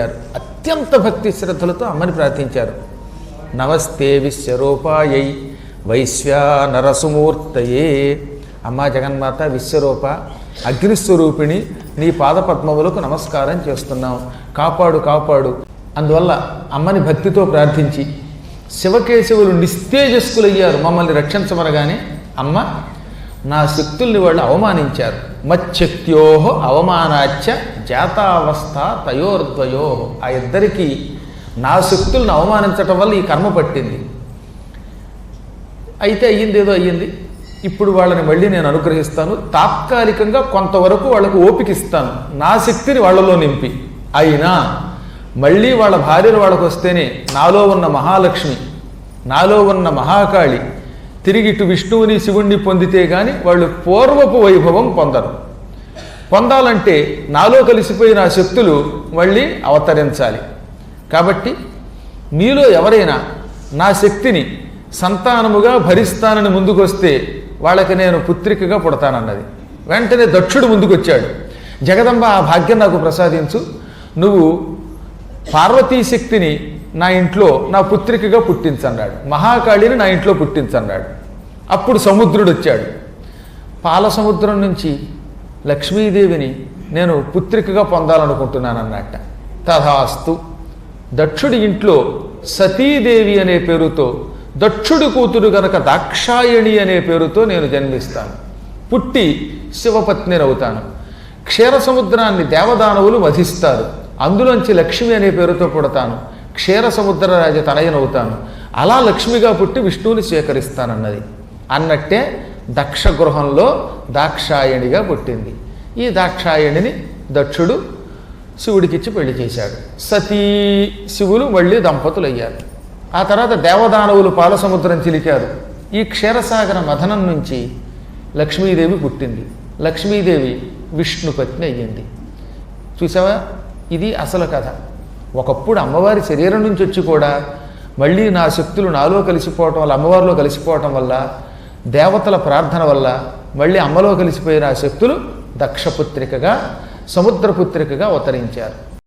అత్యంత భక్తి శ్రద్ధలతో అమ్మని ప్రార్థించారు. నమస్తే విశ్వరూపాయై వైశ్వానరసుమూర్తయే. అమ్మా జగన్మాత విశ్వరూప అగ్నిస్వరూపిణి నీ పాదపద్మములకు నమస్కారం చేస్తున్నాం. కాపాడు కాపాడు. అందువల్ల అమ్మని భక్తితో ప్రార్థించి శివకేశవులు నిస్తేజస్కులయ్యారు. మమ్మల్ని రక్షించమనగానే అమ్మ నా శక్తుల్ని వాళ్ళు అవమానించారు. మచ్చక్త్యో అవమానాచ్య జాతావస్థ తయోర్ద్వయో. ఆ ఇద్దరికి నా శక్తులను అవమానించటం వల్ల ఈ కర్మ పట్టింది. అయితే అయ్యింది ఏదో అయ్యింది. ఇప్పుడు వాళ్ళని మళ్ళీ నేను అనుగ్రహిస్తాను. తాత్కాలికంగా కొంతవరకు వాళ్ళకు ఓపిక ఇస్తాను నా శక్తిని వాళ్ళలో నింపి. అయినా మళ్ళీ వాళ్ళ భార్యలు వాళ్ళకు వస్తేనే నాలో ఉన్న మహాలక్ష్మి నాలో ఉన్న మహాకాళి తిరిగి ఇటు విష్ణువుని శివుణ్ణి పొందితే కానీ వాళ్ళు పూర్వపు వైభవం పొందరు. పొందాలంటే నాలో కలిసిపోయిన ఆ శక్తులు మళ్ళీ అవతరించాలి. కాబట్టి మీలో ఎవరైనా నా శక్తిని సంతానముగా భరిస్తానని ముందుకొస్తే వాళ్ళకి నేను పుత్రికగా పుడతానన్నది. వెంటనే దక్షుడు ముందుకొచ్చాడు. జగదంబ ఆ భాగ్యం నాకు ప్రసాదించు. నువ్వు పార్వతీ శక్తిని నా ఇంట్లో నా పుత్రికగా పుట్టించన్నాడు. మహాకాళిని నా ఇంట్లో పుట్టించన్నాడు. అప్పుడు సముద్రుడు వచ్చాడు పాల సముద్రం నుంచి లక్ష్మీదేవిని నేను పుత్రికగా పొందాలనుకుంటున్నాను అన్నట్ట తథాస్తు. దక్షుడి ఇంట్లో సతీదేవి అనే పేరుతో దక్షుడి కూతురు గనక దాక్షాయణి అనే పేరుతో నేను జన్మిస్తాను. పుట్టి శివపత్నిని అవుతాను క్షీర సముద్రాన్ని దేవదానవులు వధిస్తారు. అందులోంచి లక్ష్మి అనే పేరుతో పుడతాను. క్షీర సముద్రరాజ తనయనవుతాను. అలా లక్ష్మిగా పుట్టి విష్ణువుని స్వీకరిస్తానన్నది. అన్నట్టే దక్ష గృహంలో దాక్షాయణిగా పుట్టింది. ఈ దాక్షాయణిని దక్షుడు శివుడికిచ్చి పెళ్ళి చేశాడు. సతీ శివులు మళ్ళీ దంపతులు అయ్యారు ఆ తర్వాత దేవదానవులు పాలసముద్రం చిలికారు. ఈ క్షీరసాగర మథనం నుంచి లక్ష్మీదేవి పుట్టింది. లక్ష్మీదేవి విష్ణుపత్ని అయ్యింది. చూసావా? ఇది అసలు కథ. ఒకప్పుడు అమ్మవారి శరీరం నుంచి వచ్చి కూడా మళ్ళీ నా శక్తులు నాలో కలిసిపోవటం వల్ల అమ్మవారిలో కలిసిపోవటం వల్ల దేవతల ప్రార్థన వల్ల మళ్ళీ అమ్మలో కలిసిపోయిన ఆ శక్తులు దక్షపుత్రికగా సముద్రపుత్రికగా అవతరించారు.